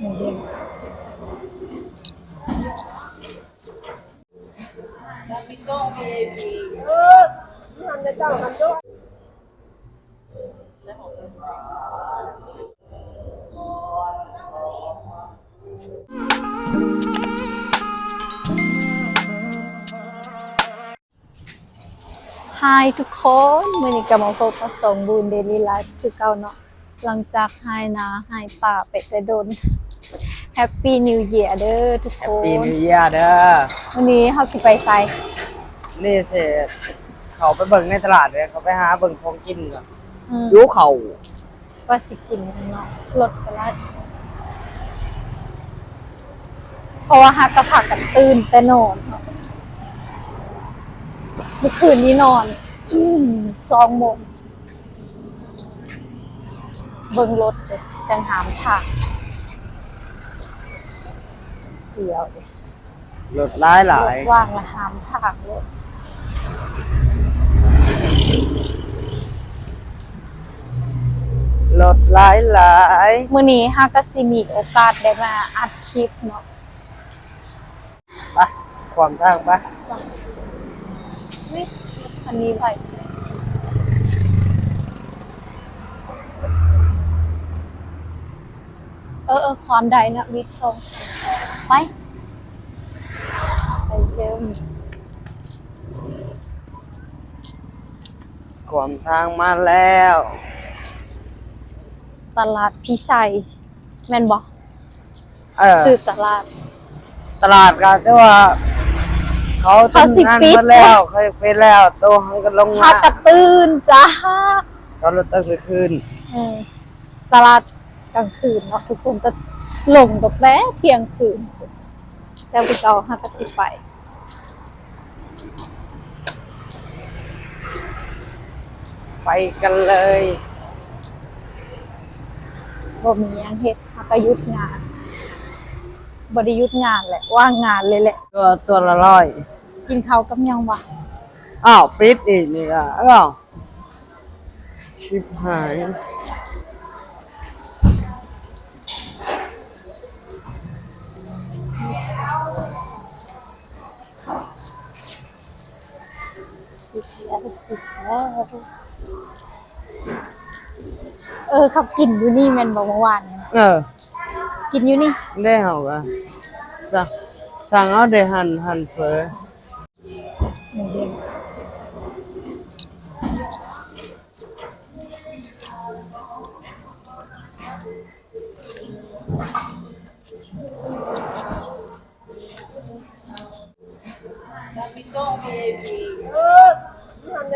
หมูเด้งฮายทุกคนมือนี้กำลับมาพบกับสองบูนเดลี่ไลฟ์คือเก่าเนาะหลังจากหายนาหายตาไปแต่โดน แฮปปี้นิวเ a ียร์เด้อทุกคนปีนี้ยาเด้อวันนี้เขาสิไปไซนี่เสร็จเขาไปเบิ่งในตลาดเลยเขาไปหาเบิ่งของกินก่อนอืมยูเขาว่าสิกินเนาะรถกระลาดเพราะว่าฮักกะผักกันตื่นแต่นอนเนาะเมื่อคืนนี้นอนอืมสองโมงเบิ่งรถเลยจังหามทาง เสียวเลยรถร้ายหลายรถว่างละหามทางเลยรถร้ายหลายมื่อนี้ฮักก็สิมีโอกาสได้มาอัดคลิปเนาะไปความทางไปนี่อันนี้ไปเออเออความใดนะวิทย์ชง ไปไปเจอความทางมาแล้ว ตลาดพิชัย แม่นบอกเออซื้อตลาด ตลาดกันแต่ว่า เขาเขาสิทำงานปิดหมดแล้วเขาไปแล้วโตวหังกันลงฮัมากกระตื่นจ้าเขารถตั้งแต่คืนเออตลาดกลางคืนเนาะทุกคนจะหลงกับแป๊ะเที่ยงคืน แต่พวกเราฮักกสิไปไปกันเลยบ่มีหยังเฮ็ดฮักก็หยุดงานบ่ได้หยุดงานแหละ ว่างงานเลยแหละ ตัวตัวละร้อยกินข้าวกับหยังวะอ้าวปิดอีกนี่อะอ้าวชิบหาย ปิดแล้วปิดแล้ว เออเขากินอยู่นี่แม่นบ่เมื่อวานเนี่ยเออ กินอยู่นี่ ได้เหรอกะสั่งสั่งเอาเดหันหันเฟอ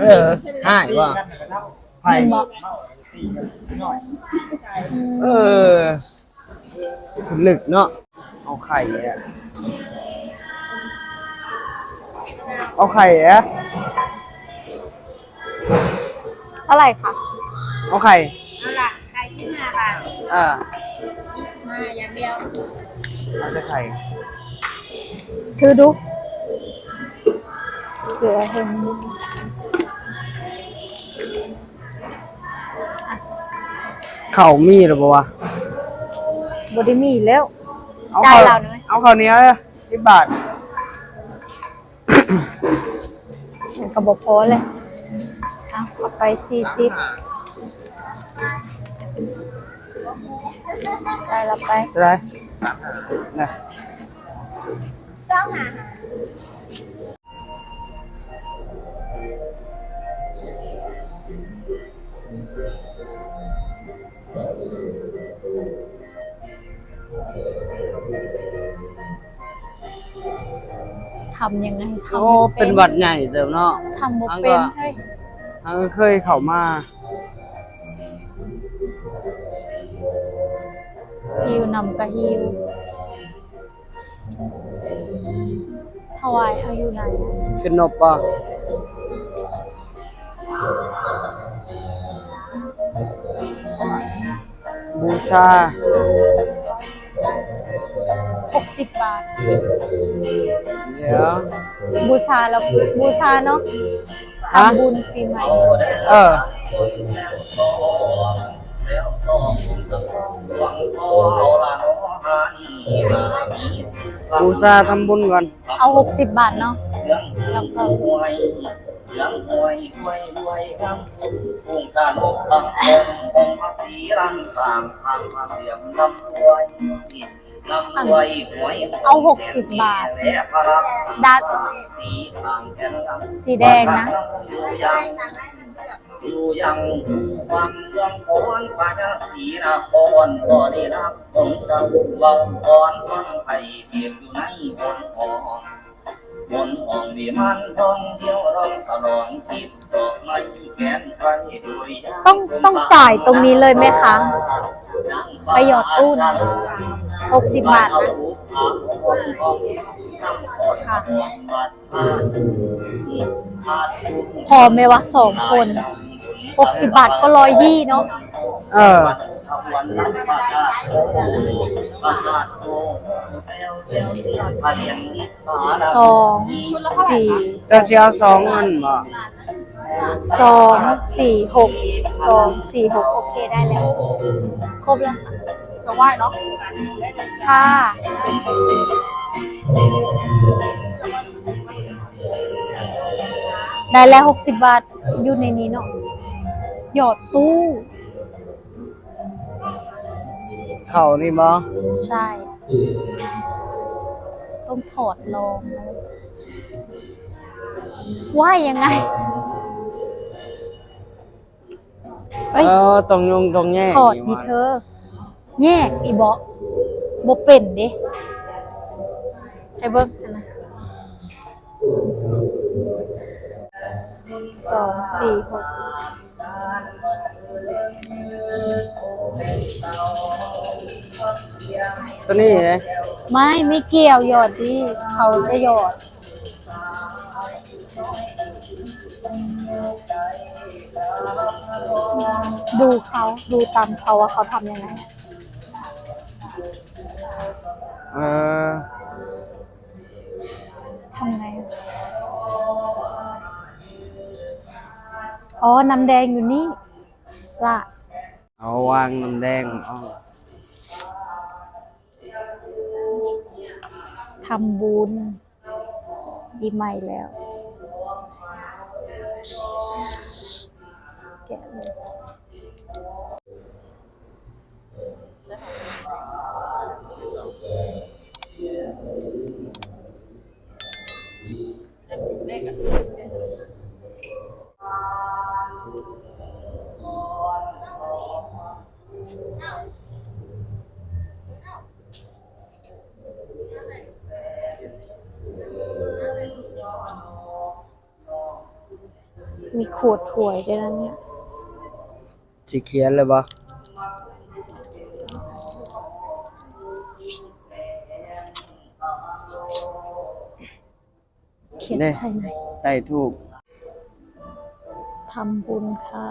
เออหายว่ะไปมันบอกเออลึกเนาะเอาไข่อะเอาไข่อะเท่าไหร่คะเอาไข่เอาล่ะขายยี่ห้าบาทอ่ายี่สิบห้าอย่างเดียวเอาแต่ไข่คือดูเสือเห็น เข่ามีหรือเปล่าวะบอดี้มีแล้ว เอาจ่ายข้าวเราหน่อย เอาข้าวเหนียวสิบบาทมันกระบอกพอเลยเอาเอาไปสี่สิบได้ละไปอะไรนะช่องหาำยังไงทำโอ้ไม่เป็นหวัดใหญ่เติมเนาะทำบ่อันเป็ก็นเฮ้ยอันก็เคยเข้ามาฮิวนำกะฮิวถวายเอาอยู่ไหนขึ้นนบปะบูชาหกสิบบาท เดี๋ยว บูชาแล้วบูชาเนาะฮะ ทำบุญปีใหม่เออ บูชาทำบุญก่อน เอาหกสิบบาทเนาะแล้วก็ ยังหวยหวยรวยคำองค์การบกตั้งองค์ภาษีรังสามทางมาเสียมลำรวยลำรวยหวยเอาหกสิบบาทดัดสีทางแกนสีแดงนะอยู่ยังฟังวังเมืองโอนปัญสีนครบ่ได้รับองค์เจ้าเว้าก่อนคนไทยเทียมอยู่ในบนหอง บนห้องวิมานท่องเที่ยวร้องสลองสิบดอกไม้แขนไฟด้วยยาต้องต้องจ่ายตรงนี้เลยไหมคะไปหยอดตู้นะหกสิบบาทนะค่ะพอไหมวะสองคนหกสิบบาทก็ร้อยยี่เนาะเออ สองสี่จะเชียวสองเงินบ่สองสี่หกสองสี่หกโอเคได้แล้ว ครบแล้วจะไหว้เนาะค่ะได้แล้วหกสิบบาทอยู่ในนี้เนาะหยอดตู้ เข่านี่บ่ใช่ ต้องถอดลองนะว่ายังไงเอ้ยเออตรงยงตรงแง่ถอดดิเธอ แยกอีบอกบเป็นเด้ไอ้เบิ้งอันนะสองสี่หก ตัวนี้เลยไม่ไม่เกี่ยวหยอดดิเขาจะหยอดดูเขาดูตามเขาว่าเขาทำยังไงเออทำไงอะอ๋อ น้ำแดงอยู่นี่ล่ะ เอาวางน้ำแดงเอำบุญปีใหม่แล้ว ขวดถ้วยด้วยนะเนี่ยสิเขียนเลยบ่เขียนใส่ไหน ได้ถูก ทำบุญค่ะ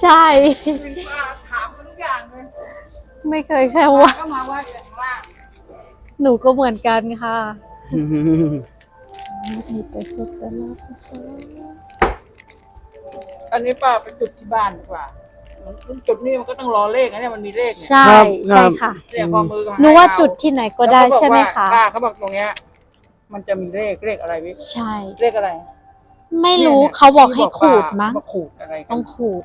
ใช่ถามทุกอย่างเลยไม่เคยแค่ว่า ก็มาว่าอย่างล่างหนูก็เหมือนกันค่ะมีไปสุดแล้วนะอันนี้ป้าไปจุดที่บ้านดีกว่ามันจุดนี่มันก็ต้องรอเลขนะเนี่ยมันมีเลขเนี่ยใช่ครัใช่บค่ะเรียกข้อมือก็หนูว่าจุดที่ไหนก็ได้ใช่ไหมคะป้าเขาบอกตรงเนี้ย มันจะมีเลขเลขอะไรวิใช่ เลขอะไร ไม่รู้นี่ยเขาบอกให้ขูดมั้งมาขูดอะไรกันต้องขูด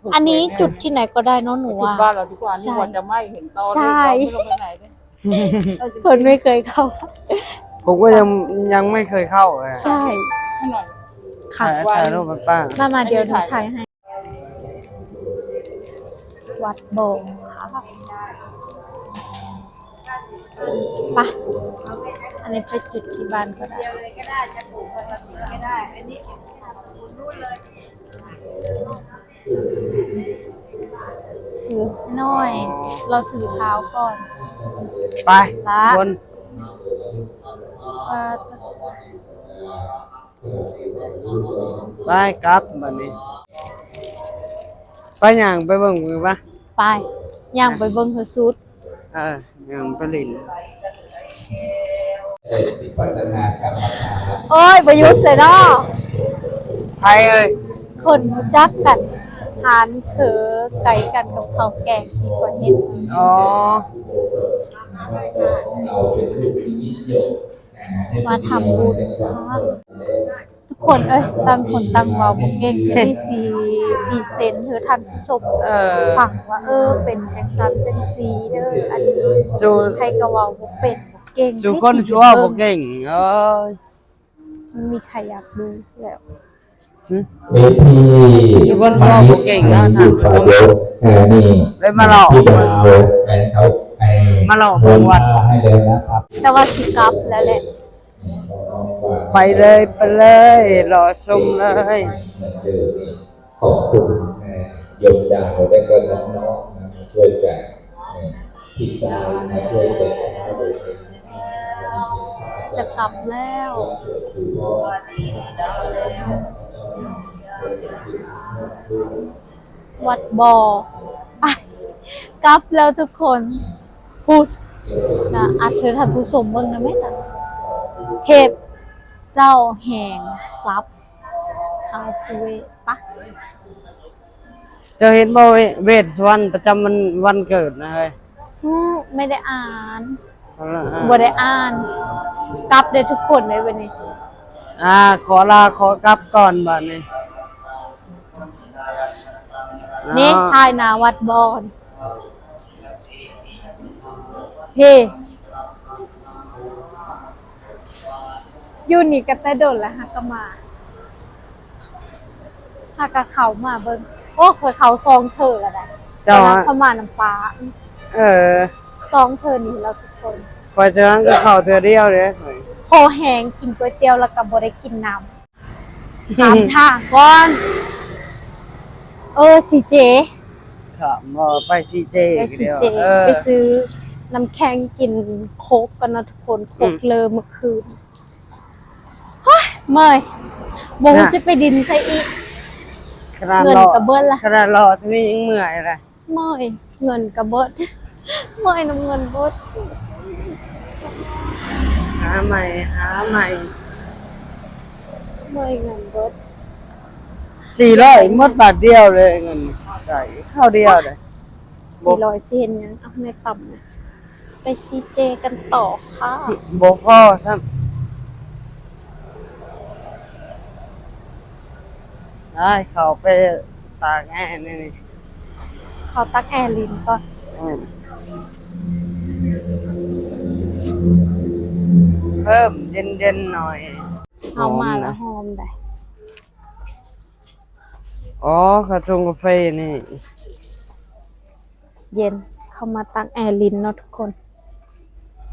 ขูดอันนี้เยจุดที่ไหนก็ได้เนอะหนูจุดว่า บ้านเราทุกวันใช่นี่วันจะไหม่เห็นตอนใช่ เลขเราไม่รู้ไปไหนเลยคนไม่เคยเข้า ผมก็ยังยังไม่เคยเข้าเลยใช่ให้หน่อย ค่ะถ่ายถ่ายรูปกับป้ามามาเดี๋ยวหนูถ่ายให้ วัดโบงค่ะไปะ อันนี้ไปจุดที่บ้านก็ได้ถือหน่อย เราถือเท้าก่อนไปละคนว่าไปกลับบัดนี้ ไปย่างไปเบิ่งมือปะไปย่างไปเบิ่งเธอสุด เออย่างไปลิน โอ้ยประยุทธ์เลยเนาะไทยเอ้ยคนรู้จักกันทานเขอไก่กันกับข้าวแกงที่กว่าเห็นอ๋อมาทำบุญค่ะทุกคนเอ้ยตั้งคนตั้งเวาบุเก่งที่สีดีเซนเธอท่านผู้ชมเออฟังว่า เออเป็นจังซันจังซีเด้ออันนี้สู้ใครก็เว่าบ่เป็นบ่ เก่งสู้ที่คนสิชั่วบ่บิ่งเก่งเอ้ยมันมีใครอยากดูแล้วหึเวทีอยู่บนตัวผมเก่งนะท่านฝ่ายยกแค่นี้ได้มาหลอกพี่ดาวไอ้เขาไอ้มาหลอกวนวัมานให้เลยนะครับแต่ว่าสิกลับแล้วแหละไปเลยไปเลยรอชมเลยเหมือนเดิมนี่ขอบคุณเอ่อโยมดาวและก็น้องๆนะมาช่วยกันเอ่อพี่สาวมาช่วยแต่เช้าเลย จะกลับแล้วคือพ่อวัดบ่อไปกลับแล้วทุกคนพูดนะอาจเธอท่านผู้ชมเบิ่งนะแม่นะเทพเจ้าแห่งทรัพย์ท้าวสเวทปะเจะเห็นบ่เวเวทสวรรณประจำวันวันเกิดนะเฮ้ยอืมไม่ได้อ่านเอาละอะ บ่ได้อ่านกลับได้ทุกคนเลยวันนี้ อ่า ขอลาขอกลับก่อนบัดนี้นี่อ๋อทายหนาวัดบอนเฮ้อยู่นี่กันแต่โดนแล้วฮักก็มาฮักกับเขามาเบิ่งโอ้เคยเขาซองเธอแล้วได้เจ้าตอนนั้นฮะเขามาน้ำปลาเออ ซองเธอนี่เราทุกคนคอยจะนั่งกับเขาเธอเดียวเลยเฮ้ยคอแห้งกินก๋วยเตี๋ยวแล้วก็บ่ได้กินน้ำถามทางก่อน เออสิเจครับบ่ไปซีเจไปสิเดียวเจเออไปซื้อน้ำแข็งกินโคกกันนะทุกคนโคกอืมเลอเมื่อคืนเฮ้ยเมื่อยบงน่ะสิไปดินใส่อีกขนาดเงินรอกระเบิ้ลละขนาดรอที่นี่ยังเมื่อยเลยเมื่อยเงินกระเบิด เมื่อยน้ำเงินเบิดหาใหม่หาใหม่เมื่อยเงินเบิดสี่ร้อยหมดบาทเดียวเลยเงินใส่เข้าวเดียวเลยสี่ร้อยเซนยังเอาในต่ำนะไปซีเจกันต่อค่ะบกพ่อครับได้เขาไปตากแอร์นี่นี่เขาตักแอร์ลินก่อนอืม เพิ่มเย็นๆหน่อย เอามาหแล้วนะหอมได้ อ๋อข้าวชงกาแฟนี่ เย็นเข้ามาตักแอร์ลินเนาะทุกคน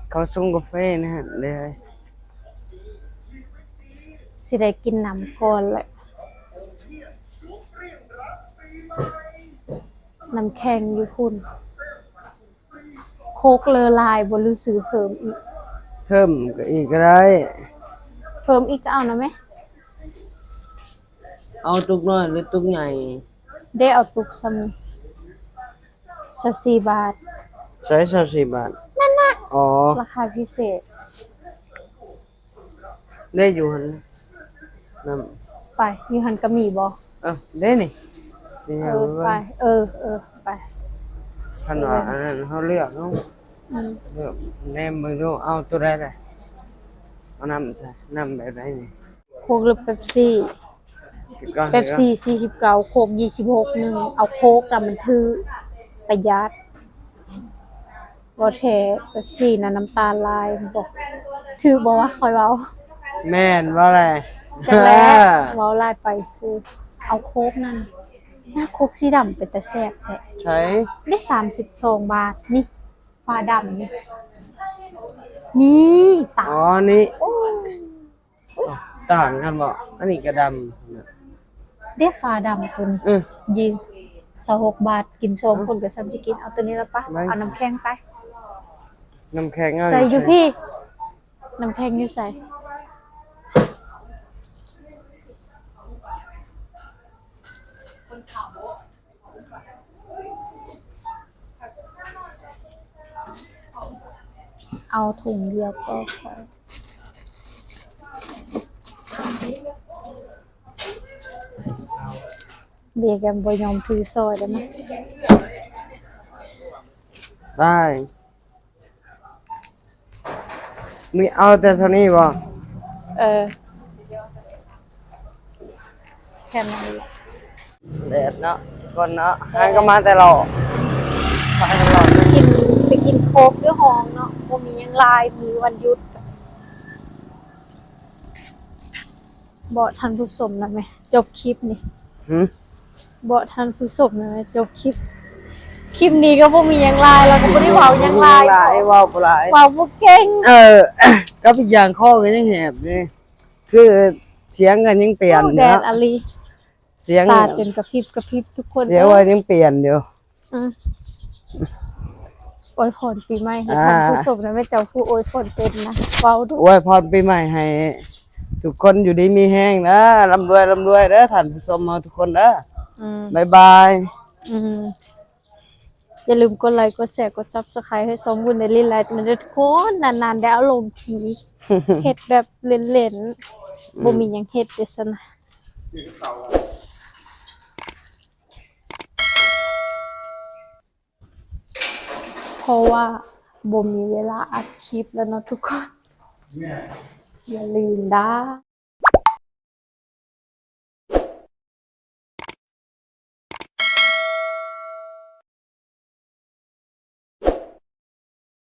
เขาชงกาแฟนะฮะเลยสิได้กินน้ำก่อนแหละน้ำแข็งอยู่คุณ โคกเลอลายบนลือซื้อเพิ่มอีก เพิ่มก็อีกก็ได้ เพิ่มอีกก็เอานะไหมเอาตุกน้อยหรือตุกใหญ่ ได้เอาตุกซัมสักสี่บาท ใช้สามสิบบาท นั่นนะอ๋อ ราคาพิเศษได้อยู่หันนั่นไปอยูหันกระมีบอเออได้นี่นี่เอเอาอไว้ไป เออเออไป คันว่าอันนั้นเขาเลือกเขาอืมเลือกแนมมือดูเอาตัวใดเลยเอาน้ำใส่น้ำแบบไหนนี่โคกหรือเป๊ปซี่คิดก่อนเป๊ปซี่สี่สิบเก้าโคกยี่สิบหกหนึ่งเอาโคกแต่มันถือประหยัดวอเทเป๊ปซี่นะน้ำตาลลายบอกถือบอกว่าคอยเว้าแม่นว่าอะไร จังแล้วเว้าลายไปซื้อเอาโคกนั่น หน้าโคกสีดำเป็นตะแซ่บแท้ใช้ได้สามสิบสองบาทนี่ฟ้าดำนี่นี่ตาอ๋อนี่อ๋อต่างกันบ่อันนี้ก็ดเด้ฟ้าดำตัวนี้ำเออยืนสหกบาทกินสองคนกับซัมที่กินเอาตัวนี้แล้วปะไม่ เอาน้ำแข็งไป น้ำแข็งเอาใส่อยู่พี่น้ำแข็งอยู่ใส่ เอาถุงเดียวก็พอเบียร์กันบยอมพื้ซอยได้ไหมได้มีเอาแต่เท่านี้บ่เออแค่นั้นแหละแดดเนาะก่อนเนาะให้ก็มาแต่เราไปตลอดกินไปกินโคกด้วยห้องเนาะ บ่มีหยังลายมือวันหยุดบอกทันผู้ชมนะไหมจบคลิปนี่หืมบอกทันผู้ชมนะไหมจบคลิป คลิปนี้ก็บ่มีหยังลายเราก็บ่ได้เว้าหยังลายหลายเว้าบ่หลายเว้าบ่เก่งเออ ก็อีกอย่างข้อก็ยังแหบนี่คือเสียงกันยังเปลี่ยนโอ้แดเนาะดอลีเสียงตาจนกระพริบกระพริบทุกคนเสียงว่ายังเปลี่ยนอยู่อืม อวยพรปีใหม่ให้อ่าท่านผู้ชมนะแม่เจ้าผู้อวยพรเป็นนะเว้าดูอวยพรปีใหม่ให้ทุกคนอยู่ดีมีแห้งนะร่ำรวยร่ำรวยเด้อท่านผู้ชมเราทุกคนเด้ออืมบ๊ายบาย อืมอย่าลืมกดไลค์กดแชร์กด Subscribe ให้สมบูรณ์ในลินไลท์มันจะทุกคนนานๆได้อารมณ์ผีเฮ็ดแบบเล่นๆบ่มีหยังเฮ็ดเดะซะนะเพ ราะว่าบ่มีเวลาอัดคลิปแล้วเนาะทุกคน อย่าลืมนะ